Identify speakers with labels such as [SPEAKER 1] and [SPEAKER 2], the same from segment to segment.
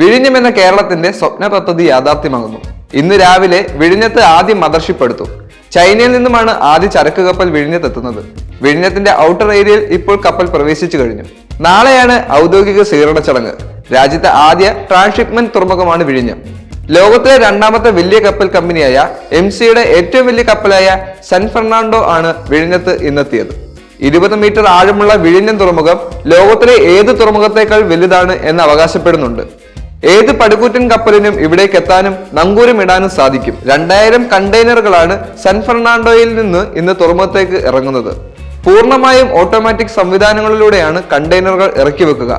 [SPEAKER 1] വിഴിഞ്ഞം എന്ന കേരളത്തിന്റെ സ്വപ്ന പദ്ധതി യാഥാർത്ഥ്യമാകുന്നു. ഇന്ന് രാവിലെ വിഴിഞ്ഞത്ത് ആദ്യം മദർഷിപ്പ് എടുത്തു. ചൈനയിൽ നിന്നുമാണ് ആദ്യ ചരക്ക് കപ്പൽ വിഴിഞ്ഞത്തെത്തുന്നത് വിഴിഞ്ഞത്തിന്റെ ഔട്ടർ ഏരിയയിൽ ഇപ്പോൾ കപ്പൽ പ്രവേശിച്ചു കഴിഞ്ഞു. നാളെയാണ് ഔദ്യോഗിക സ്വീകരണ ചടങ്ങ്. രാജ്യത്തെ ആദ്യ ട്രാൻസ്ഷിപ്മെന്റ് തുറമുഖമാണ് വിഴിഞ്ഞം. ലോകത്തിലെ രണ്ടാമത്തെ വലിയ കപ്പൽ കമ്പനിയായ എം സിയുടെ ഏറ്റവും വലിയ കപ്പലായ സൻ ഫെർണാണ്ടോ ആണ് വിഴിഞ്ഞത്ത് ഇന്നെത്തിയത്. ഇരുപത് മീറ്റർ ആഴമുള്ള വിഴിഞ്ഞം തുറമുഖം ലോകത്തിലെ ഏത് തുറമുഖത്തേക്കാൾ വലുതാണ് എന്ന് അവകാശപ്പെടുന്നുണ്ട്. ഏത് പടുകൂറ്റൻ കപ്പലിനും ഇവിടേക്ക് എത്താനും നങ്കൂരം ഇടാനും സാധിക്കും. രണ്ടായിരം കണ്ടെയ്നറുകളാണ് സാൻ ഫെർണാണ്ടോയിൽ നിന്ന് ഇന്ന് തുറമുഖത്തേക്ക് ഇറങ്ങുന്നത്. പൂർണമായും ഓട്ടോമാറ്റിക് സംവിധാനങ്ങളിലൂടെയാണ് കണ്ടെയ്നറുകൾ ഇറക്കി വെക്കുക.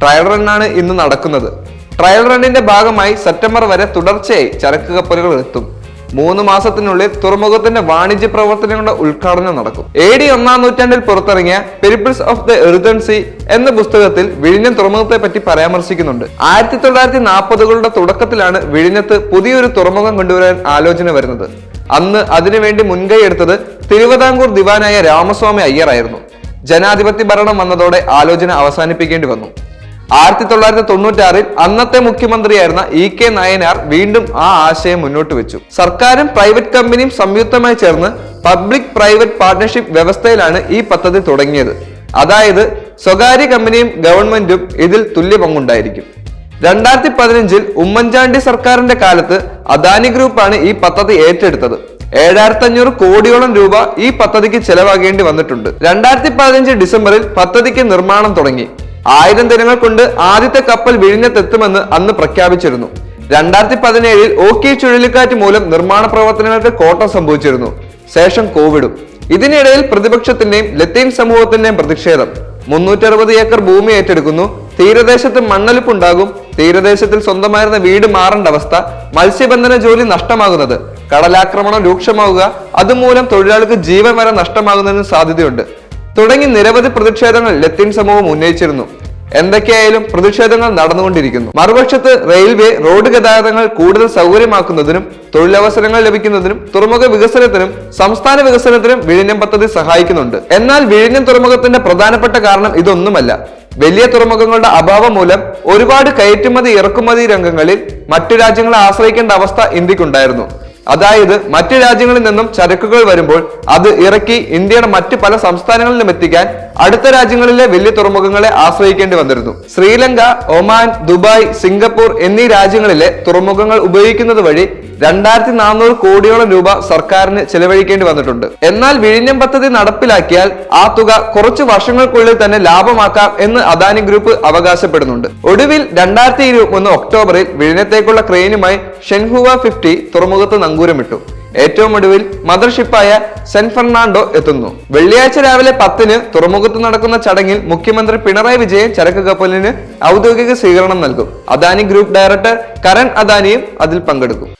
[SPEAKER 1] ട്രയൽ റണ്ണാണ് ഇന്ന് നടക്കുന്നത്. ട്രയൽ റണ്ണിന്റെ ഭാഗമായി സെപ്റ്റംബർ വരെ തുടർച്ചയായി ചരക്ക് കപ്പലുകൾ എത്തും. മൂന്ന് മാസത്തിനുള്ളിൽ തുറമുഖത്തിന്റെ വാണിജ്യ പ്രവർത്തനങ്ങളുടെ ഉദ്ഘാടനം നടക്കും. എ ഡി ഒന്നാം നൂറ്റാണ്ടിൽ പുറത്തിറങ്ങിയ പെരിപ്പിൾസ് ഓഫ് ദ എറിതൻസി എന്ന പുസ്തകത്തിൽ വിഴിഞ്ഞം തുറമുഖത്തെ പറ്റി പരാമർശിക്കുന്നുണ്ട്. ആയിരത്തി തൊള്ളായിരത്തി നാൽപ്പതുകളുടെ തുടക്കത്തിലാണ് വിഴിഞ്ഞത്ത് പുതിയൊരു തുറമുഖം കൊണ്ടുവരാൻ ആലോചന വരുന്നത്. അന്ന് അതിനുവേണ്ടി മുൻകൈ എടുത്തത് തിരുവിതാംകൂർ ദിവാനായ രാമസ്വാമി അയ്യറായിരുന്നു. ജനാധിപത്യ ഭരണം വന്നതോടെ ആലോചന അവസാനിപ്പിക്കേണ്ടി വന്നു. ആയിരത്തി തൊള്ളായിരത്തി തൊണ്ണൂറ്റാറിൽ അന്നത്തെ മുഖ്യമന്ത്രിയായിരുന്ന ഇ കെ നയനാർ വീണ്ടും ആ ആശയം മുന്നോട്ട് വെച്ചു. സർക്കാരും പ്രൈവറ്റ് കമ്പനിയും സംയുക്തമായി ചേർന്ന് പബ്ലിക് പ്രൈവറ്റ് പാർട്ണർഷിപ്പ് വ്യവസ്ഥയിലാണ് ഈ പദ്ധതി തുടങ്ങിയത്. അതായത് സ്വകാര്യ കമ്പനിയും ഗവൺമെന്റും ഇതിൽ തുല്യ പങ്കുണ്ടായിരിക്കും. രണ്ടായിരത്തി പതിനഞ്ചിൽ ഉമ്മൻചാണ്ടി സർക്കാരിന്റെ കാലത്ത് അദാനി ഗ്രൂപ്പാണ് ഈ പദ്ധതി ഏറ്റെടുത്തത്. ഏഴായിരത്തി അഞ്ഞൂറ് കോടിയോളം രൂപ ഈ പദ്ധതിക്ക് ചെലവാകേണ്ടി വന്നിട്ടുണ്ട്. രണ്ടായിരത്തി പതിനഞ്ച് ഡിസംബറിൽ പദ്ധതിക്ക് നിർമ്മാണം തുടങ്ങി. ആയിരം ദിനങ്ങൾ കൊണ്ട് ആദ്യത്തെ കപ്പൽ വിഴിഞ്ഞത്തെത്തുമെന്ന് അന്ന് പ്രഖ്യാപിച്ചിരുന്നു. രണ്ടായിരത്തി പതിനേഴിൽ ഓക്കി ചുഴലിക്കാറ്റ് മൂലം നിർമ്മാണ പ്രവർത്തനങ്ങൾക്ക് കോട്ടം സംഭവിച്ചിരുന്നു. ശേഷം കോവിഡും. ഇതിനിടയിൽ പ്രതിപക്ഷത്തിന്റെയും ലത്തീൻ സമൂഹത്തിന്റെയും പ്രതിഷേധം. മുന്നൂറ്ററുപത് ഏക്കർ ഭൂമി ഏറ്റെടുക്കുന്നു. തീരദേശത്ത് മണ്ണൊലിപ്പുണ്ടാകും. തീരദേശത്തിൽ സ്വന്തമായിരുന്ന വീട് മാറേണ്ട അവസ്ഥ. മത്സ്യബന്ധന ജോലി നഷ്ടമാകുന്നത്. കടലാക്രമണം രൂക്ഷമാവുക. അതുമൂലം തൊഴിലാളികൾക്ക് ജീവൻ വരെ നഷ്ടമാകുന്നതിന് സാധ്യതയുണ്ട്. തുടങ്ങി നിരവധി പ്രതിഷേധങ്ങൾ ലത്തീൻ സമൂഹം ഉന്നയിച്ചിരുന്നു. എന്തൊക്കെയായാലും പ്രതിഷേധങ്ങൾ നടന്നുകൊണ്ടിരിക്കുന്നു. മറുപക്ഷത്ത് റെയിൽവേ റോഡ് ഗതാഗതങ്ങൾ കൂടുതൽ സൗകര്യമാക്കുന്നതിനും തൊഴിലവസരങ്ങൾ ലഭിക്കുന്നതിനും തുറമുഖ വികസനത്തിനും സംസ്ഥാന വികസനത്തിനും വിഴിഞ്ഞം പദ്ധതി സഹായിക്കുന്നുണ്ട്. എന്നാൽ വിഴിഞ്ഞം തുറമുഖത്തിന്റെ പ്രധാനപ്പെട്ട കാരണം ഇതൊന്നുമല്ല. വലിയ തുറമുഖങ്ങളുടെ അഭാവം മൂലം ഒരുപാട് കയറ്റുമതി ഇറക്കുമതി രംഗങ്ങളിൽ മറ്റു രാജ്യങ്ങളെ ആശ്രയിക്കേണ്ട അവസ്ഥ ഇന്ത്യക്കുണ്ടായിരുന്നു. അതായത് മറ്റു രാജ്യങ്ങളിൽ നിന്നും ചരക്കുകൾ വരുമ്പോൾ അത് ഇറക്കി ഇന്ത്യയുടെ മറ്റു പല സംസ്ഥാനങ്ങളിലും എത്തിക്കാൻ അടുത്ത രാജ്യങ്ങളിലെ വലിയ തുറമുഖങ്ങളെ ആശ്രയിക്കേണ്ടി വന്നിരുന്നു. ശ്രീലങ്ക ഒമാൻ ദുബായ് സിംഗപ്പൂർ എന്നീ രാജ്യങ്ങളിലെ തുറമുഖങ്ങൾ ഉപയോഗിക്കുന്നത് വഴി രണ്ടായിരത്തി നാനൂറ് കോടിയോളം രൂപ സർക്കാരിന് ചെലവഴിക്കേണ്ടി വന്നിട്ടുണ്ട്. എന്നാൽ വിഴിഞ്ഞം പദ്ധതി നടപ്പിലാക്കിയാൽ ആ തുക കുറച്ച് വർഷങ്ങൾക്കുള്ളിൽ തന്നെ ലാഭമാക്കാം എന്ന് അദാനി ഗ്രൂപ്പ് അവകാശപ്പെടുന്നുണ്ട്. ഒടുവിൽ രണ്ടായിരത്തി ഇരുപത്തി ഒക്ടോബറിൽ വിഴിഞ്ഞത്തേക്കുള്ള ക്രെയിനുമായി ഷെൻഹുവ ഫിഫ്റ്റി തുറമുഖത്ത് നങ്കൂരമിട്ടു. ഏറ്റവും ഒടുവിൽ മദർഷിപ്പായ സെൻ ഫെർണാണ്ടോ എത്തുന്നു. വെള്ളിയാഴ്ച രാവിലെ പത്തിന് തുറമുഖത്ത് നടക്കുന്ന ചടങ്ങിൽ മുഖ്യമന്ത്രി പിണറായി വിജയൻ ചരക്ക് കപ്പലിന് ഔദ്യോഗിക സ്വീകരണം നൽകും. അദാനി ഗ്രൂപ്പ് ഡയറക്ടർ കരൺ അദാനിയും അതിൽ പങ്കെടുക്കും.